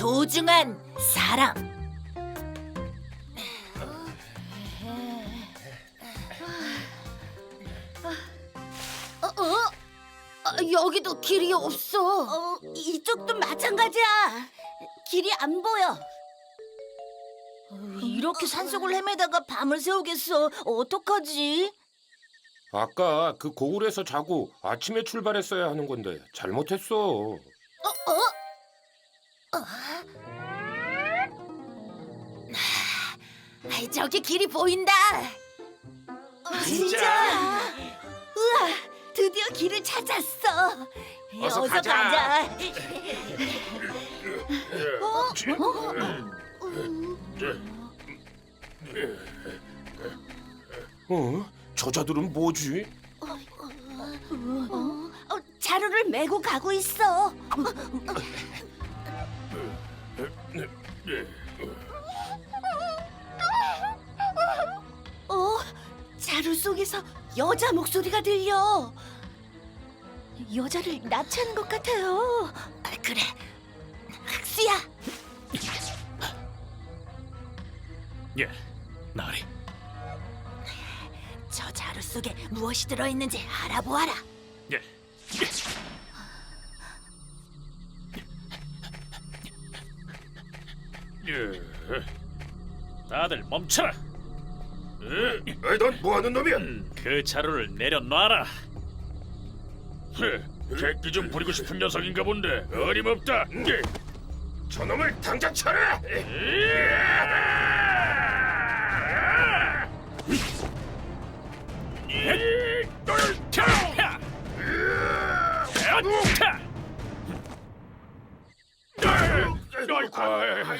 소중한 사람. 어, 어? 아, 여기도 길이 없어. 어, 이쪽도 마찬가지야. 길이 안 보여. 어, 이렇게 산속을 헤매다가 밤을 새우겠어. 어떡하지? 아까 그 고굴에서 자고 아침에 출발했어야 하는 건데 잘못했어. 어, 어? 아, 저기 길이 보인다. 어, 진짜? 우와, 드디어 길을 찾았어. 어서 가자. 가자. 어? 어? 저자들은 뭐지? 어, 자루를 메고 가고 있어. 어, 자루 속에서 여자 목소리가 들려. 여자를 납치하는 것 같아요. 아, 그래, 학수야. 예, 나리. 저 자루 속에 무엇이 들어있는지 알아보아라. 예. 예. 다들 멈춰라. 에이, 넌 뭐하는 놈이야? 그 자루를 내려놔라. 객기 좀 부리고 싶은 녀석인가 본데 어림없다. 예. 저놈을 당장 쳐라!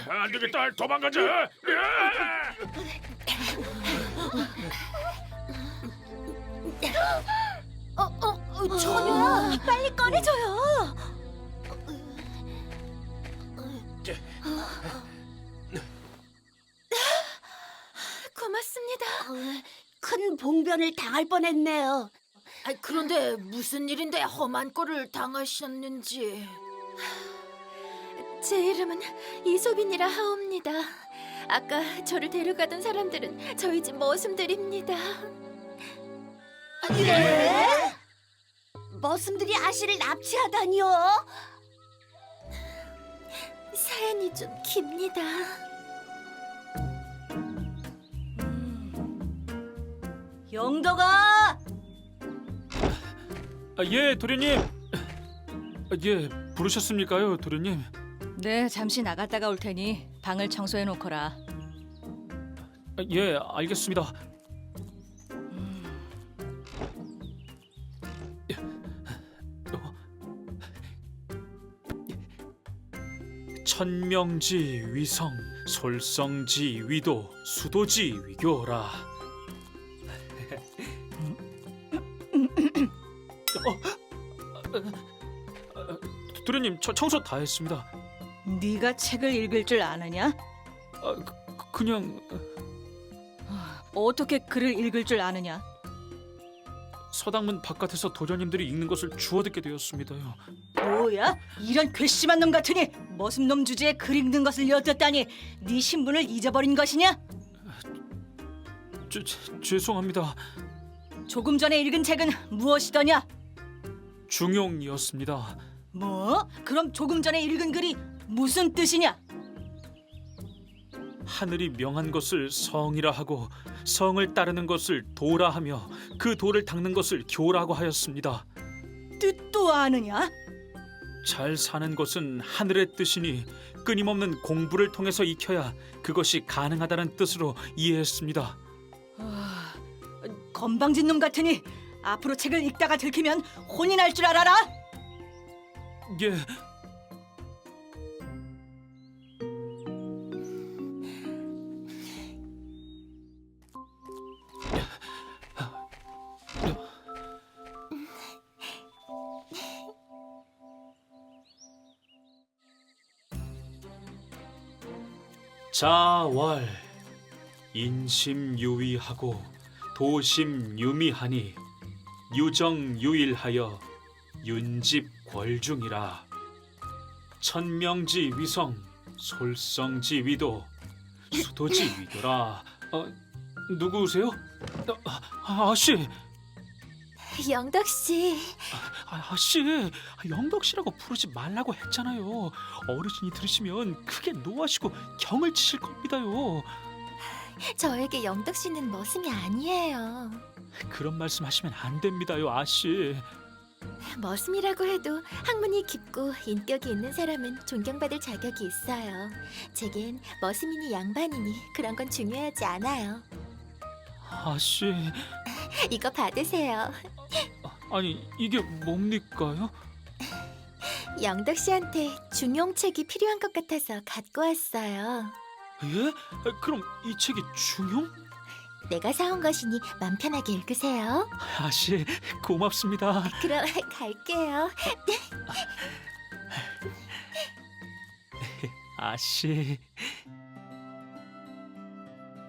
안 되겠다. 도망가자. 어, 어, 어 전화 빨리 꺼내줘요. 고맙습니다. 큰 봉변을 당할 뻔했네요. 아, 그런데 무슨 일인데 험한 꼴을 당하셨는지. 제 이름은 이소빈이라 하옵니다. 아까 저를 데려가던 사람들은 저희 집 머슴들입니다. 예? 머슴들이 아씨를 납치하다니요? 사연이 좀 깁니다. 영덕아, 아, 예, 도련님. 아, 예, 부르셨습니까요, 도련님? 네, 잠시 나갔다가 올 테니 방을 청소해 놓거라. 아, 예, 알겠습니다. 천명지 위성, 솔성지 위도, 수도지 위교라. 어, 어, 어, 도련님, 저 청소 다 했습니다. 네가 책을 읽을 줄 아느냐? 아, 그, 그냥 어떻게 글을 읽을 줄 아느냐? 서당문 바깥에서 도련님들이 읽는 것을 주워 듣게 되었습니다요. 뭐야? 이런 괘씸한 놈 같으니 머슴놈 주제에 글 읽는 것을 엿듣다니 네 신분을 잊어버린 것이냐? 죄, 죄- 죄송합니다. 조금 전에 읽은 책은 무엇이더냐? 중용이었습니다. 뭐? 그럼 조금 전에 읽은 글이 무슨 뜻이냐? 하늘이 명한 것을 성이라 하고 성을 따르는 것을 도라 하며 그 도를 닦는 것을 교라고 하였습니다. 뜻도 아느냐? 잘 사는 것은 하늘의 뜻이니 끊임없는 공부를 통해서 익혀야 그것이 가능하다는 뜻으로 이해했습니다. 아, 건방진 놈 같으니 앞으로 책을 읽다가 들키면 혼이 날 줄 알아라. 예, 자월 인심유의하고 도심유미하니 유정유일하여 윤집궐중이라 천명지 위성 솔성지 위도 수도지 위도라. 어, 누구세요? 어, 아, 아씨, 영덕 씨, 아, 아씨, 영덕 씨라고 부르지 말라고 했잖아요. 어르신이 들으시면 크게 노하시고 경을 치실 겁니다요. 저에게 영덕 씨는 머슴이 아니에요. 그런 말씀하시면 안 됩니다요, 아씨. 머슴이라고 해도 학문이 깊고 인격이 있는 사람은 존경받을 자격이 있어요. 제겐 머슴이니 양반이니 그런 건 중요하지 않아요. 아씨, 이거 받으세요. 아니 이게 뭡니까요? 영덕 씨한테 중용책이 필요한 것 같아서 갖고 왔어요. 예? 그럼 이 책이 중용? 내가 사온 것이니 맘 편하게 읽으세요. 아씨, 고맙습니다. 그럼 갈게요. 아씨,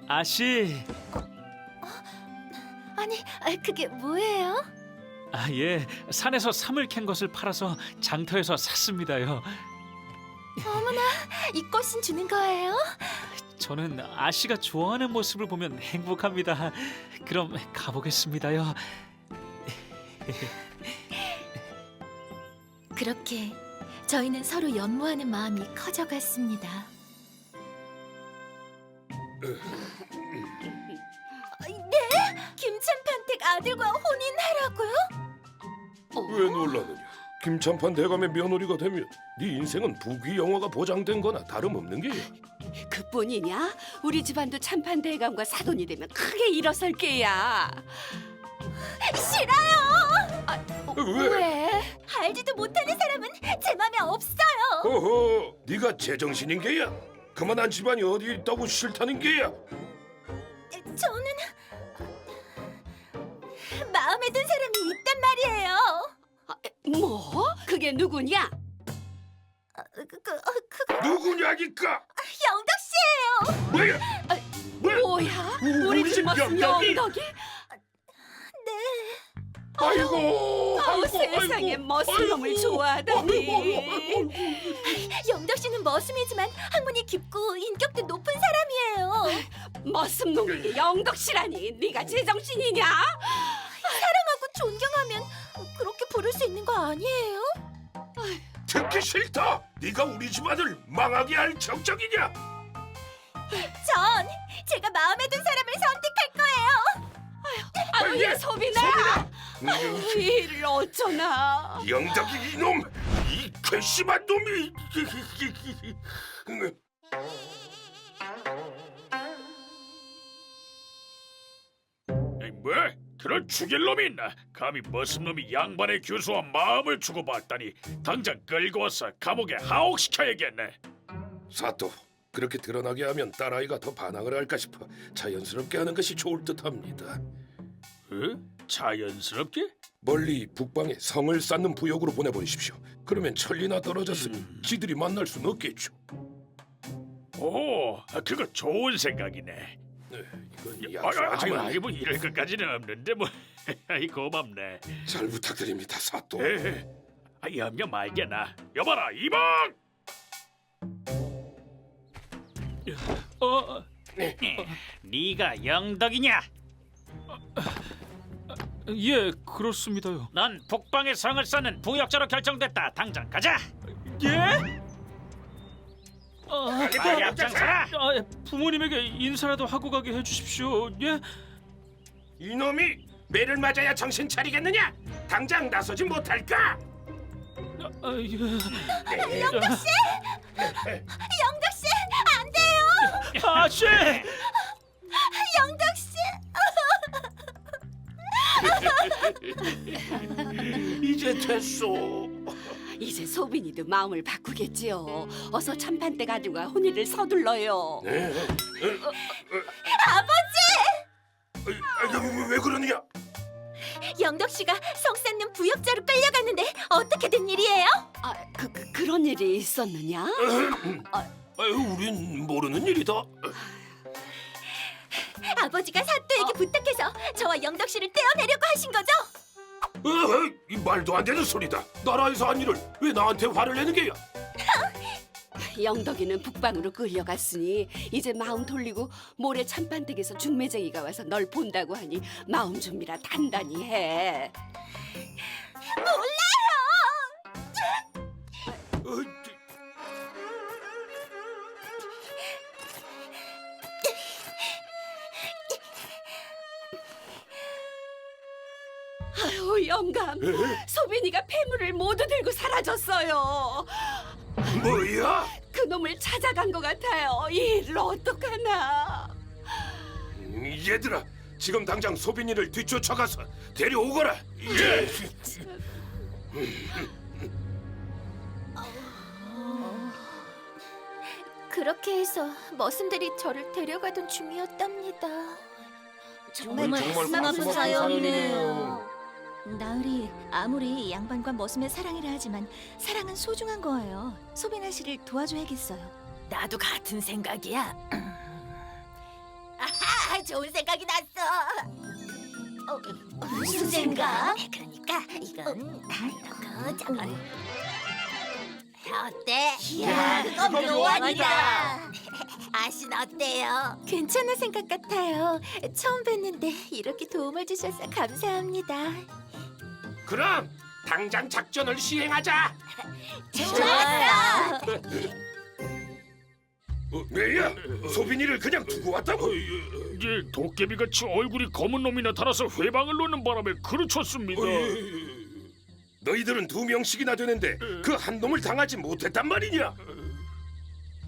아씨. 아니, 아, 그게 뭐예요? 아 예, 산에서 삼을 캔 것을 팔아서 장터에서 샀습니다요. 이 꽃은 주는 거예요? 저는 아씨가 좋아하는 모습을 보면 행복합니다. 그럼 가보겠습니다요. 그렇게 저희는 서로 연모하는 마음이 커져갔습니다. 아들과 혼인하라고요? 왜 놀라느냐? 김찬판 대감의 며느리가 되면 네 인생은 부귀 영화가 보장된 거나 다름없는 게야. 그뿐이냐? 우리 집안도 참판 대감과 사돈이 되면 크게 일어설 게야. 왜? 왜? 알지도 못하는 사람은 제 맘에 없어요. 어허, 네가 제정신인 게야. 그만한 집안이 어디 있다고 싫다는 게야. 저는 마음에 든 사람이 있단 말이에요. 아, 뭐? 그게 누구냐? 그, 그, 그 누구냐니까? 영덕 씨예요. 뭐야? 뭐? 뭐야? 우리 집 멋진 영덕이? 영덕이? 아이고, 아우 아이고, 세상에 아이고, 좋아하다니. 영덕 씨는 머슴이지만 학문이 깊고 인격도 높은 사람이에요. 머슴 놈이 영덕씨라니. 네가 제정신이냐? 존경하면 그렇게 부를 수 있는 거 아니에요? 듣기 싫다. 네가 우리 집안을 망하게 할 정적이냐? 전 제가 마음에 든 사람을 선택할 거예요. 아유 예, 야 소빈아. 음, 이를 어쩌나. 영덕이 이놈, 이 괘씸한 놈이. 에이, 뭐? 그런 죽일 놈이 있나? 감히 머슴 놈이 양반의 교수와 마음을 주고받다니 당장 끌고 와서 감옥에 하옥시켜야겠네. 사또 그렇게 드러나게 하면 딸아이가 더 반항을 할까 싶어 자연스럽게 하는 것이 좋을 듯합니다. 어? 자연스럽게? 멀리 북방에 성을 쌓는 부역으로 보내버리십시오. 그러면 천리나 떨어졌으니 지들이 만날 수는 없겠죠. 오, 아, 그거 좋은 생각이네. 네, 이건 아유, 아유, 약속하지만 아유, 뭐 이럴 것까지는 없는데 뭐. 아이 고맙네. 잘 부탁드립니다, 사또. 에, 아, 염려 말게나. 여봐라, 이방. 어, 네가 영덕이냐? 예, 그렇습니다요. 넌 북방의 성을 쌓는 부역자로 결정됐다. 당장 가자. 예? 아, 빨리 앞장서라. 아, 예, 부모님에게 인사라도 하고 가게 해주십시오. 예? 이놈이 매를 맞아야 정신 차리겠느냐? 당장 나서지 못할까? 아, 예. 영덕 씨, 안 돼요. 아씨! 영덕 씨. 이제 됐소. 이제 소빈이도 마음을 바꾸겠지요. 어서 참판댁 아들과 혼인을 서둘러요. 네. 아버지! 어, 아, 왜 그러느냐? 영덕 씨가 성 쌓는 부역자로 끌려갔는데 어떻게 된 일이에요? 아, 그, 그 그런 일이 있었느냐? 아유, 우린 모르는 일이다. 아버지가 사또에게 부탁해서 저와 영덕 씨를 떼어내려고 하신 거죠? 어허, 이 말도 안 되는 소리다. 나라에서 한 일을 왜 나한테 화를 내는 게야? 영덕이는 북방으로 끌려갔으니 이제 마음 돌리고 모레 참판댁에서 중매쟁이가 와서 널 본다고 하니 마음 준비라 단단히 해. 어, 영감, 소빈이가 폐물을 모두 들고 사라졌어요. 뭐야? 그 놈을 찾아간 것 같아요. 이 일을 어떡하나? 음, 얘들아, 지금 당장 소빈이를 뒤쫓아가서 데려오거라. 예. 그렇게 해서 머슴들이 저를 데려가던 중이었답니다. 정말 가슴 아픈 사연이네요. 나으리 아무리 이 양반과 머슴의 사랑이라 하지만 사랑은 소중한 거예요. 소빈아 씨를 도와줘야겠어요. 나도 같은 생각이야. 아하, 좋은 생각이 났어. 어, 무슨 생각? 그러니까 이건 이거 저건 어때? 이야, 그건 묘안이다. 아신 어때요? 괜찮은 생각 같아요. 처음 뵀는데 이렇게 도움을 주셔서 감사합니다. 그럼 당장 작전을 시행하자. 좋았어. 어, 왜야? 소빈이를 그냥 두고 왔다고? 이제 도깨비같이 얼굴이 검은 놈이 나타나서 회방을 놓는 바람에 그르쳤습니다. 어, 너희들은 두 명씩이나 되는데 그 한 놈을 당하지 못했단 말이냐?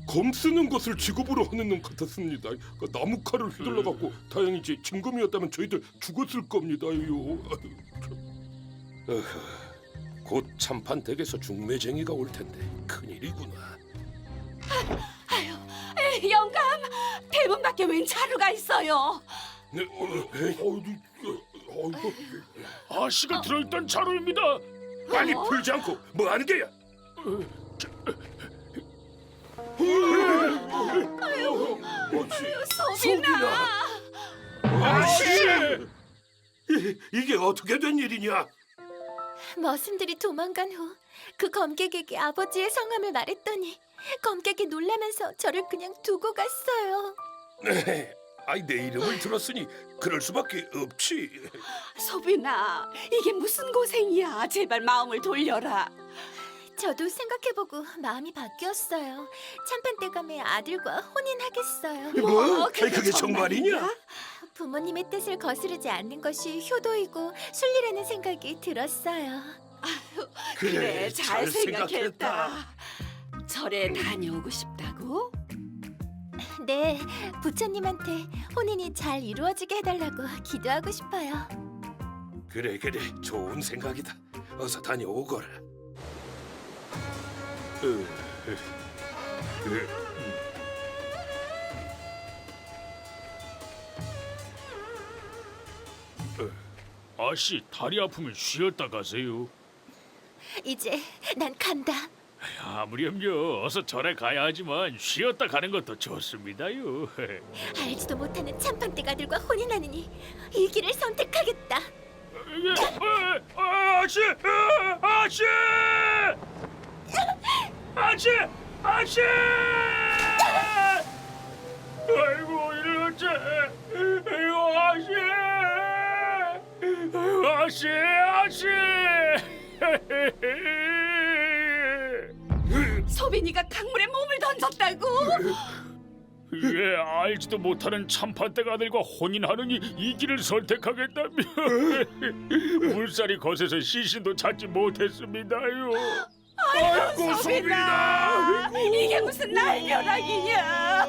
검 쓰는 것을 직업으로 하는 놈 같았습니다. 그 나무 칼을 휘둘러 갖고 다행히 제 진검이었다면 저희들 죽었을 겁니다요. 어허, 곧 참판 댁에서 중매쟁이가 올 텐데 큰일이구나. 에이, 영감, 대문 밖에 웬 자루가 있어요? 네, 어, 에이, 어, 어, 아씨가 들어있던 자루입니다. 빨리 풀지 않고 뭐 하는 게야? 소빈아. 아씨! 이- 이게 어떻게 된 일이냐? 머슴들이 도망간 후 그 검객에게 아버지의 성함을 말했더니 검객이 놀라면서 저를 그냥 두고 갔어요. 아이 내 이름을 들었으니 그럴 수밖에 없지. 소빈아, 이게 무슨 고생이야? 제발 마음을 돌려라. 저도 생각해보고 마음이 바뀌었어요. 참판 대감의 아들과 혼인하겠어요. 뭐? 그게 그게 정말이냐? 부모님의 뜻을 거스르지 않는 것이 효도이고 순리라는 생각이 들었어요. 그래, 잘 생각했다. 절에 다녀오고 싶다고? 네, 부처님한테 혼인이 잘 이루어지게 해달라고 기도하고 싶어요. 그래 그래 좋은 생각이다. 어서 다녀오거라. 아씨 다리 아프면 쉬었다 가세요. 이제 난 간다. 아무렴요 어서 절에 가야 하지만 쉬었다 가는 것도 좋습니다요. 알지도 못하는 참판대가들과 혼인하느니 이 길을 선택하겠다. 예, 어, 아씨, 어, 아씨, 아씨, 아씨. 아이고 어째? 이거 아씨, 아씨, 아씨. 소빈이가 강물에 몸을 던졌다고? 예, 알지도 못하는 참판대 아들과 혼인하느니 이 길을 선택하겠다며 물살이 거세서 시신도 찾지 못했습니다요. 아이고 소빈아, 이게 무슨 날벼락이냐?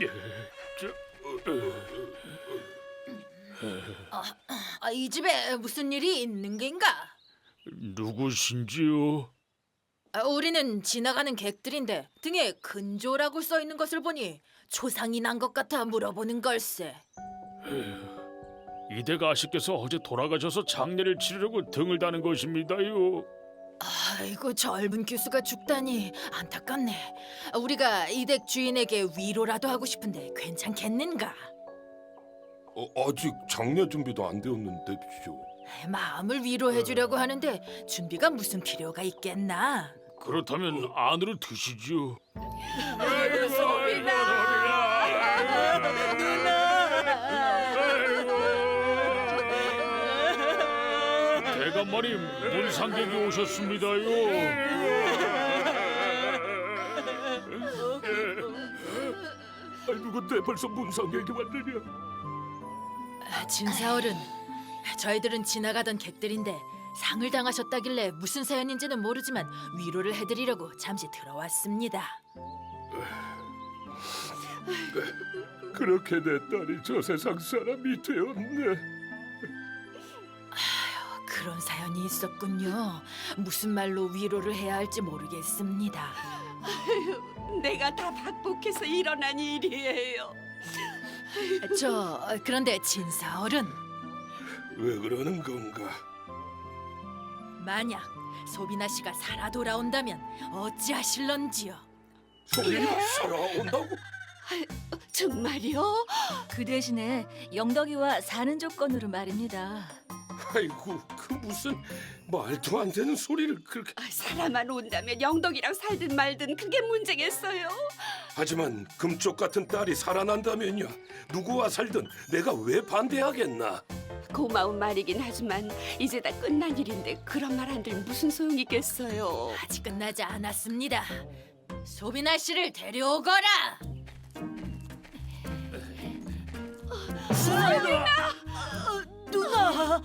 예, 저, 아, 이 집에 무슨 일이 있는 겐가? 누구신지요? 아, 우리는 지나가는 객들인데 등에 근조라고 써 있는 것을 보니 조상이 난 것 같아 물어보는 걸세. 이대가 아씨께서 어제 돌아가셔서 장례를 치르려고 등을 다는 것입니다요. 아이고 젊은 교수가 죽다니 안타깝네. 우리가 이댁 주인에게 위로라도 하고 싶은데 괜찮겠는가? 어, 아직 장례 준비도 안 되었는데쇼. 마음을 위로해 주려고 하는데 준비가 무슨 필요가 있겠나? 그렇다면 안으로 드시죠. 대감 마님 문상객이 오셨습니다요. 아이고 근데 벌써 문상객이 왔느냐? 아, 진사어른, 저희들은 지나가던 객들인데 상을 당하셨다길래 무슨 사연인지는 모르지만 위로를 해드리려고 잠시 들어왔습니다. 그렇게 내 딸이 저 세상 사람이 되었네. 그런 사연이 있었군요. 무슨 말로 위로를 해야 할지 모르겠습니다. 내가 다 박복해서 일어난 일이에요. 저 그런데 진사 어른, 왜 그러는 건가? 만약 소비나 씨가 살아 돌아온다면 어찌하실런지요? 소리가 살아온다고? 정말요? 그 대신에 영덕이와 사는 조건으로 말입니다. 아이고 그 무슨 말도 안 되는 소리를 그렇게 아, 사람만 온다면 영덕이랑 살든 말든 그게 문제겠어요. 하지만 금쪽 같은 딸이 살아난다면요 누구와 살든 내가 왜 반대하겠나 고마운 말이긴 하지만 이제 다 끝난 일인데 그런 말안 들면 무슨 소용이 있겠어요. 아직 끝나지 않았습니다. 소비나 씨를 데려오거라. 누나.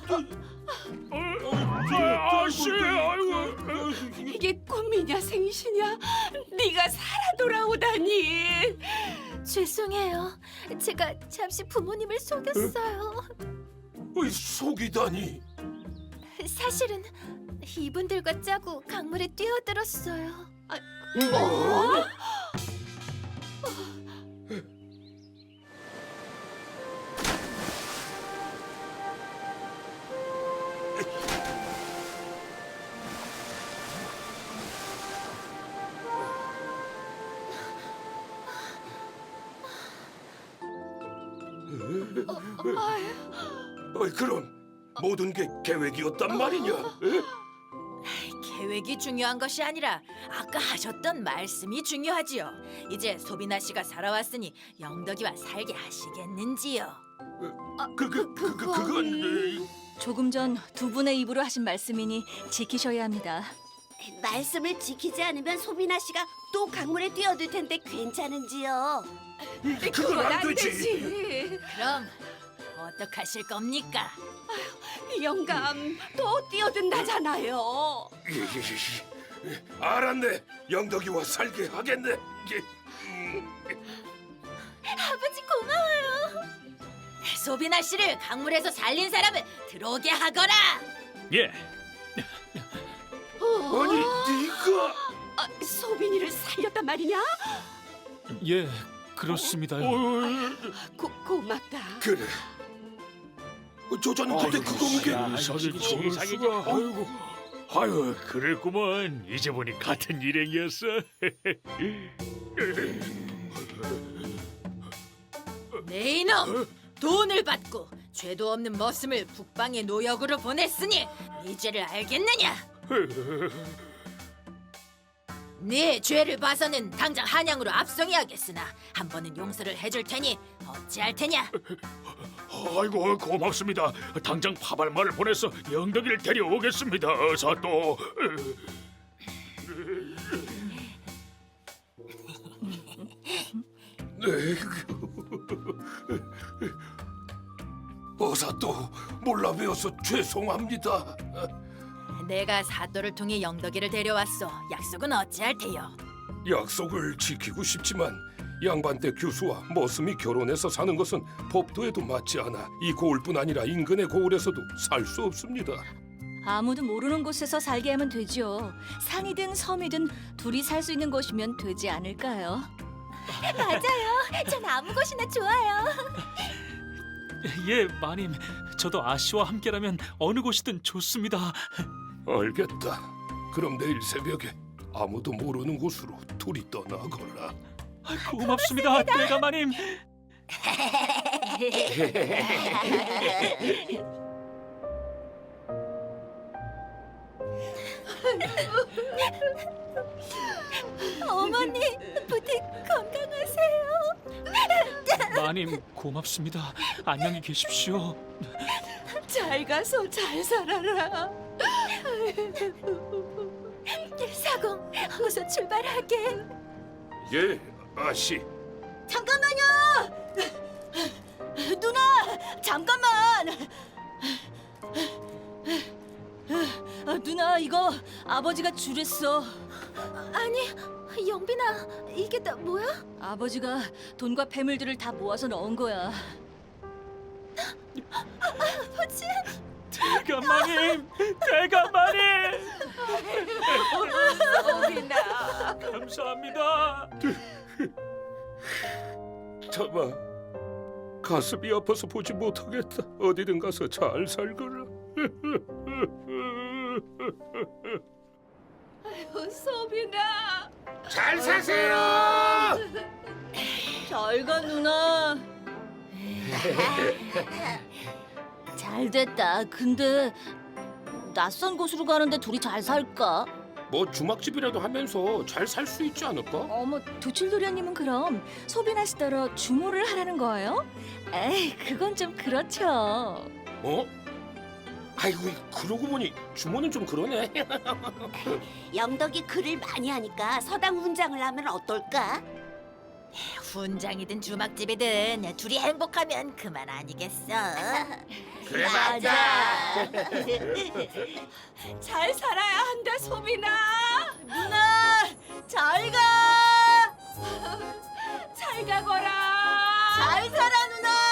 아씨, 아이고. 이게 꿈이냐 생시냐? 네가 살아 돌아오다니. 죄송해요. 제가 잠시 부모님을 속였어요. 어이, 속이다니 사실은 이분들과 짜고 강물에 뛰어들었어요. 뭐? 어이, 그럼 모든 게 계획이었단 말이냐 에? 계획이 중요한 것이 아니라 아까 하셨던 말씀이 중요하지요. 이제 소비나 씨가 살아왔으니 영덕이와 살게 하시겠는지요? 그, 그, 그, 그, 그건 에, 조금 전 두 분의 입으로 하신 말씀이니 지키셔야 합니다. 말씀을 지키지 않으면 소비나 씨가 또 강물에 뛰어들 텐데 괜찮은지요? 그건 안 되지 되지. 그럼 어떡하실 겁니까? 영감 또 뛰어든다잖아요. 알았네 영덕이와 살게 하겠네 예. 아버지 고마워요. 소비나 씨를 강물에서 살린 사람을 들어오게 하거라. 예, 아니 네가 아, 소빈이를 살렸단 말이냐? 예, 그렇습니다요. 고, 고맙다. 그래 저자는 근데 그건 게 세상에 좋을 수가. 아이고. 아유, 그랬구먼. 이제 보니 같은 일행이었어. 네 이놈! 돈을 받고 죄도 없는 머슴을 북방의 노역으로 보냈으니 네 죄를 알겠느냐? 네 죄를 봐서는 당장 한양으로 압송해야겠으나 한 번은 용서를 해줄 테니 어찌할 테냐? 아이고, 고맙습니다. 당장 파발마를 보내서 영덕이를 데려오겠습니다. 어서 또. 네. 어사 또 몰라 배워서 죄송합니다. 내가 사또를 통해 영덕이를 데려왔소. 약속은 어찌할 테요? 약속을 지키고 싶지만 양반대 교수와 머슴이 결혼해서 사는 것은 법도에도 맞지 않아 이 고을뿐 아니라 인근의 고을에서도 살 수 없습니다. 아무도 모르는 곳에서 살게 하면 되죠. 산이든 섬이든 둘이 살 수 있는 곳이면 되지 않을까요? 맞아요. 전 아무 곳이나 좋아요. 예, 마님. 저도 아씨와 함께라면 어느 곳이든 좋습니다. 알겠다. 그럼 내일 새벽에 아무도 모르는 곳으로 둘이 떠나거라. 고맙습니다, 대가 마님. 어머니 부디 건강하세요. 마님 고맙습니다. 안녕히 계십시오. 잘 가서 잘 살아라. 사공, 어서 출발하게. 예, 아씨. 잠깐만요. 누나, 잠깐만. 아, 누나 이거 아버지가 주랬어. 아니, 영빈아, 이게 다 뭐야? 아버지가 돈과 패물들을 다 모아서 넣은 거야. 아버지, 대감 마님, 대감 마님. 소빈아. 감사합니다. 참아. 가슴이 아파서 보지 못하겠다. 어디든 가서 잘 살거라. 소빈아. 잘 사세요. 잘가 누나. 잘 됐다. 근데 낯선 곳으로 가는데 둘이 잘 살까? 뭐 주막집이라도 하면서 잘 살 수 있지 않을까? 어머, 도출도련님은 그럼 소비나 씨더러 주모를 하라는 거예요? 에이, 그건 좀 그렇죠. 어? 아이고 그러고 보니 주모는 좀 그러네. 영덕이 글을 많이 하니까 서당 훈장을 하면 어떨까? 훈장이든 주막집이든 둘이 행복하면 그만 아니겠어. 그래 맞아. 잘 살아야 한다, 소빈아. 누나 잘 가. 잘 가거라. 잘 살아 누나.